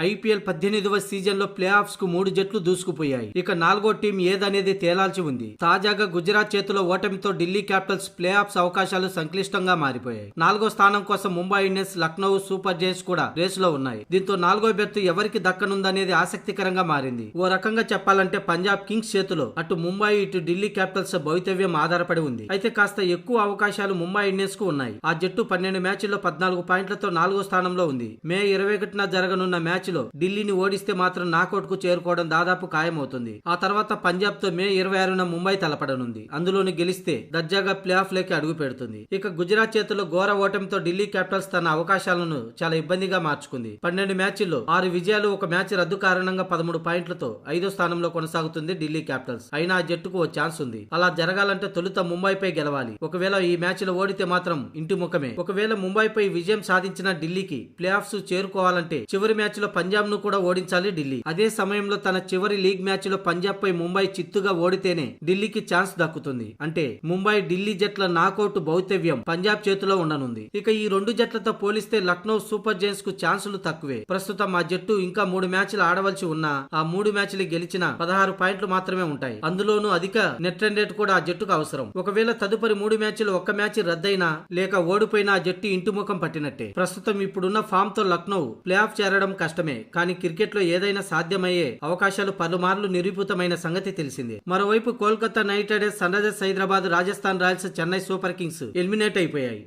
IPL పద్దెనిమిదవ సీజన్లో play ఆఫ్స్కు మూడు జట్లు దూసుకుపోయాయి. ఇక నాలుగో టీం ఏదనేది తేలాల్సి ఉంది. తాజాగా గుజరాత్ చేతిలో ఓటమితో ఢిల్లీ క్యాపిటల్స్ ప్లే ఆఫ్స్ అవకాశాలు సంక్లిష్టంగా మారిపోయాయి. నాలుగో స్థానం కోసం Mumbai Indians Lucknow Super Giants కూడా రేసులో ఉన్నాయి. దీంతో నాలుగో బెర్త్ ఎవరికి దక్కనుందనేది ఆసక్తికరంగా మారింది. ఓ రకంగా చెప్పాలంటే పంజాబ్ కింగ్స్ చేతిలో అటు ముంబై ఇటు ఢిల్లీ క్యాపిటల్స్ భవితవ్యం ఆధారపడి ఉంది. అయితే కాస్త ఎక్కువ అవకాశాలు ముంబై ఇండియన్స్కు ఉన్నాయి. ఆ జట్టు పన్నెండు మ్యాచ్ల్లో పద్నాలుగు పాయింట్లతో నాలుగో స్థానంలో ఉంది. మే ఇరవై ఒకటిన జరగనున్న మ్యాచ్ మ్యాచ్లో ఢిల్లీని ఓడిస్తే మాత్రం నాకౌట్కు చేరుకోవడం దాదాపు ఖాయమవుతుంది. ఆ తర్వాత పంజాబ్తో మే ఇరవై ఆరున ముంబై తలపడనుంది. అందులోని గెలిస్తే దర్జాగా ప్లే ఆఫ్లోకి అడుగు పెడుతుంది. ఇక గుజరాత్ చేతిలో ఘోర ఓటమితో ఢిల్లీ క్యాపిటల్స్ తన అవకాశాలను చాలా ఇబ్బందిగా మార్చుకుంది. పన్నెండు మ్యాచ్ల్లో ఆరు విజయాలు ఒక మ్యాచ్ రద్దు కారణంగా పదమూడు పాయింట్లతో ఐదో స్థానంలో కొనసాగుతుంది ఢిల్లీ క్యాపిటల్స్. అయినా ఆ జట్టుకు ఓ ఛాన్స్ ఉంది. అలా జరగాలంటే తొలుత ముంబైపై గెలవాలి. ఒకవేళ ఈ మ్యాచ్లో ఓడితే మాత్రం ఇంటి ముఖమే. ఒకవేళ ముంబైపై విజయం సాధించిన ఢిల్లీకి ప్లే ఆఫ్స్ చేరుకోవాలంటే చివరి మ్యాచ్లో పంజాబ్ను కూడా ఓడించాలి ఢిల్లీ. అదే సమయంలో తన చివరి లీగ్ మ్యాచ్లో పంజాబ్ పై ముంబై చిత్తుగా ఓడితేనే ఢిల్లీకి ఛాన్స్ దక్కుతుంది. అంటే ముంబై ఢిల్లీ జట్ల నాకౌట్ భౌతవ్యం పంజాబ్ చేతిలో ఉండనుంది. ఇక ఈ రెండు జట్లతో పోలిస్తే లక్నో సూపర్ జైన్స్కు ఛాన్సులు తక్కువే. ప్రస్తుతం ఆ జట్టు ఇంకా మూడు మ్యాచ్లు ఆడవలసి ఉన్నా ఆ మూడు మ్యాచ్లు గెలిచిన పదహారు పాయింట్లు మాత్రమే ఉంటాయి. అందులోనూ అధిక నెట్ రన్ రేట్ కూడా ఆ జట్టుకు అవసరం. ఒకవేళ తదుపరి మూడు మ్యాచ్లు ఒక్క మ్యాచ్ రద్దయినా లేక ఓడిపోయినా ఆ జట్టు ఇంటి ముఖం పట్టినట్టే. ప్రస్తుతం ఇప్పుడున్న ఫామ్తో లక్నో ప్లే ఆఫ్ చేరడం కష్టమే. కానీ క్రికెట్లో ఏదైనా సాధ్యమయ్యే అవకాశాలు పలుమార్లు నిరూపితమైన సంగతి తెలిసిందే. మరోవైపు Kolkata Knight Riders Sunrisers Hyderabad Rajasthan Royals Chennai Super Kings eliminate అయిపోయాయి.